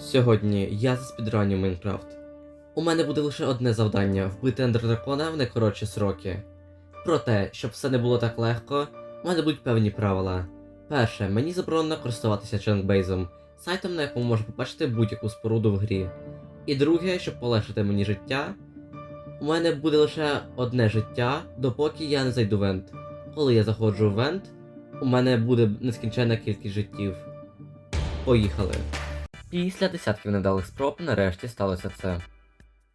Сьогодні я за спідраню Майнкрафт. У мене буде лише одне завдання вбити ендердракона в найкоротші сроки. Проте, щоб все не було так легко, у мене будуть певні правила. Перше, мені заборонено користуватися ченкбейзом, сайтом, на якому можна побачити будь-яку споруду в грі. І друге, щоб полегшити мені життя, у мене буде лише одне життя, допоки я не зайду в вент. Коли я заходжу в вент, у мене буде нескінченна кількість життів. Поїхали. Після десятків недалих спроб нарешті сталося це.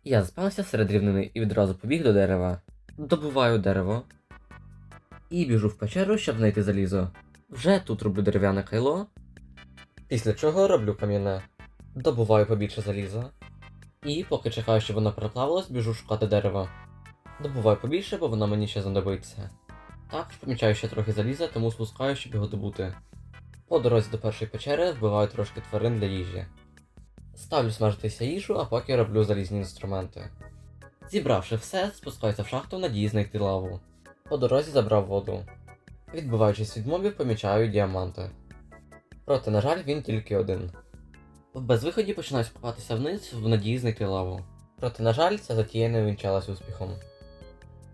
Я заспався серед рівнини і відразу побіг до дерева. Добуваю дерево. І біжу в печеру, щоб знайти залізо. Вже тут роблю дерев'яне кайло. Після чого роблю кам'яне. Добуваю побільше заліза. І поки чекаю, щоб воно переплавилось, біжу шукати дерево. Добуваю побільше, бо воно мені ще знадобиться. Також помічаю ще трохи заліза, тому спускаю, щоб його добути. По дорозі до першої печери вбиваю трошки тварин для їжі. Ставлю смажитися їжу, а поки роблю залізні інструменти. Зібравши все, спускаюся в шахту в надії знайти лаву. По дорозі забрав воду. Відбиваючись від мобів, помічаю діаманти. Проте, на жаль, він тільки один. В безвиході починаю копатися вниз в надії знайти лаву. Проте, на жаль, ця затія не увінчалась успіхом.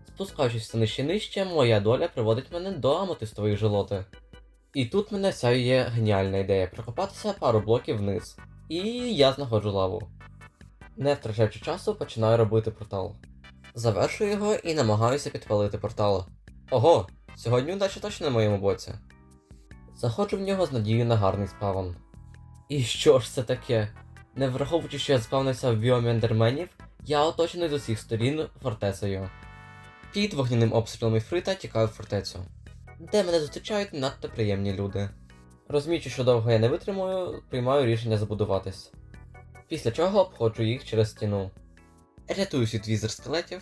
Спускаючись все нижче нижче, моя доля приводить мене до аметистової жилоти. І тут мене сяє геніальна ідея прокопатися пару блоків вниз. І я знаходжу лаву. Не втрачаючи часу, починаю робити портал. Завершую його і намагаюся підпалити портал. Ого, сьогодні удача точно на моєму боці. Заходжу в нього з надією на гарний спавн. І що ж це таке? Не враховуючи, що я спавнився в біомі ендерменів, я оточений з усіх сторін фортецею. Під вогняним обстрілом Іфрита тікаю в фортецю де мене зустрічають надто приємні люди. Розуміючи, що довго я не витримую, приймаю рішення забудуватись. Після чого обходжу їх через стіну. Рятуюсь від візер скелетів,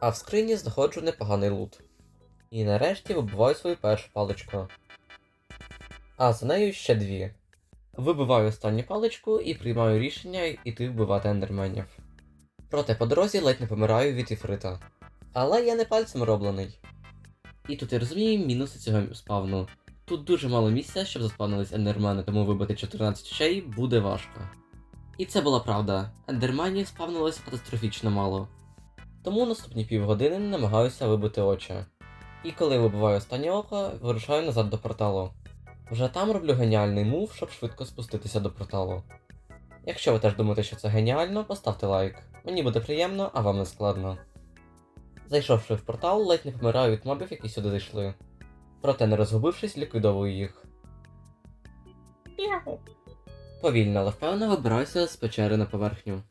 а в скрині знаходжу непоганий лут. І нарешті вибиваю свою першу паличку. А за нею ще дві. Вибиваю останню паличку і приймаю рішення йти вбивати ендерменів. Проте по дорозі ледь не помираю від іфрита. Але я не пальцем роблений. І тут я розумію мінуси цього спавну. Тут дуже мало місця, щоб заспавнились ендермени, тому вибити 14 очей буде важко. І це була правда. Ендерменів спавнилось катастрофічно мало. Тому наступні півгодини намагаюся вибити очі. І коли вибиваю останнє око, вирушаю назад до порталу. Вже там роблю геніальний мув, щоб швидко спуститися до порталу. Якщо ви теж думаєте, що це геніально, поставте лайк. Мені буде приємно, а вам не складно. Зайшовши в портал, ледь не помираю від мобів, які сюди зайшли. Проте, не розгубившись, ліквідовую їх. Повільно, але впевнено вибираюся з печери на поверхню.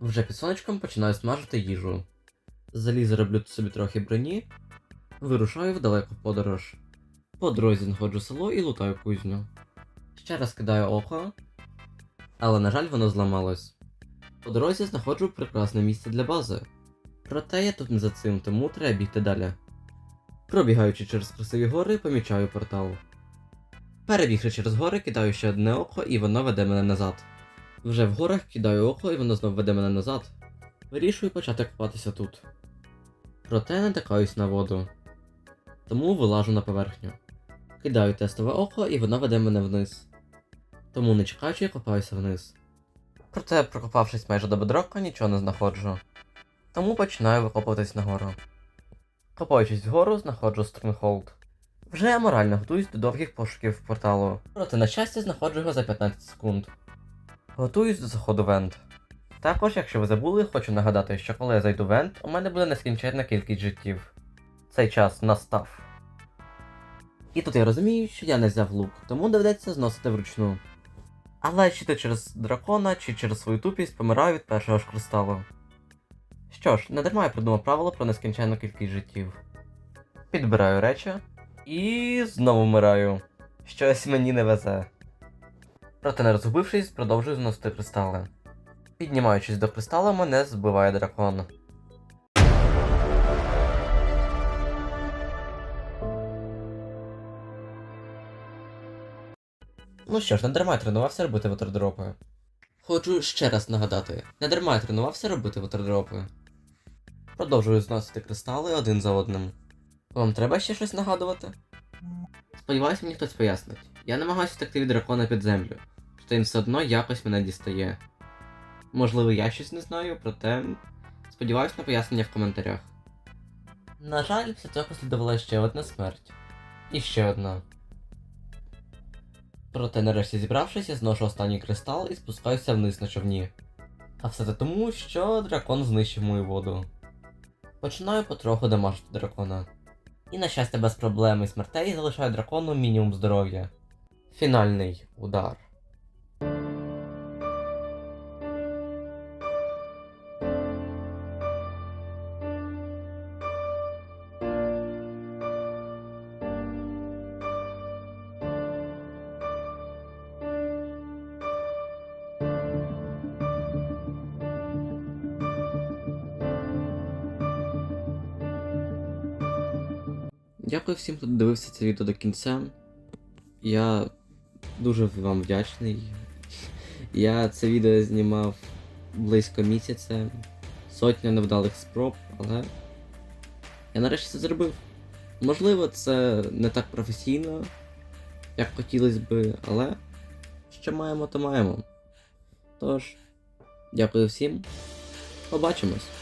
Вже під сонечком починаю смажити їжу. З заліза роблю собі трохи броні, вирушаю в далеку подорож. По дорозі знаходжу село і лутаю кузню. Ще раз кидаю око, але на жаль воно зламалось. По дорозі знаходжу прекрасне місце для бази. Проте я тут не за цим, тому треба бігти далі. Пробігаючи через красиві гори, помічаю портал. Перебігши через гори, кидаю ще одне око, і воно веде мене назад. Вже в горах кидаю око, і воно знов веде мене назад. Вирішую почати купатися тут. Проте натикаюсь на воду. Тому вилажу на поверхню. Кидаю тестове око, і воно веде мене вниз. Тому не чекаючи, копаюся вниз. Проте, прокопавшись майже до бедрока, нічого не знаходжу. Тому починаю викопуватись нагору. Копаючись вгору, знаходжу Стронгхолд. Вже морально готуюсь до довгих пошуків порталу. Проте, на щастя, знаходжу його за 15 секунд. Готуюсь до заходу в Енд. Також, якщо ви забули, хочу нагадати, що коли я зайду в Енд, у мене буде нескінченна кількість життів. Цей час настав. І тут я розумію, що я не взяв лук, тому доведеться зносити вручну. Але чи то через дракона, чи через свою тупість помираю від першого ж кристалу. Що ж, не дарма я придумав правило про нескінченну кількість життів. Підбираю речі і знову вмираю. Щось мені не везе. Проте не розгубившись, продовжую зносити кристали. Піднімаючись до кристала, мене збиває дракон. Ну що ж, не дарма я тренувався робити ватердропи. Хочу ще раз нагадати, не дарма я тренувався робити ватердропи. Продовжую зносити кристали один за одним. Вам треба ще щось нагадувати? Сподіваюсь, мені хтось пояснить. Я намагаюся втекти від дракона під землю. проте він все одно якось мене дістає. Можливо, я щось не знаю, проте сподіваюсь на пояснення в коментарях. На жаль, після цього слідувала ще одна смерть. І ще одна. Проте нарешті зібравшись, я зношу останній кристал і спускаюся вниз на човні. А все це тому, що дракон знищив мою воду. Починаю потроху дамажити дракона. І на щастя без проблем і смертей залишаю дракону мінімум здоров'я. Фінальний удар. Дякую всім, хто дивився це відео до кінця. Я дуже вам вдячний. Я це відео знімав близько місяця, сотня невдалих спроб, але я нарешті це зробив. Можливо, це не так професійно, як хотілося би, але що маємо, то маємо. Тож, дякую всім. Побачимось.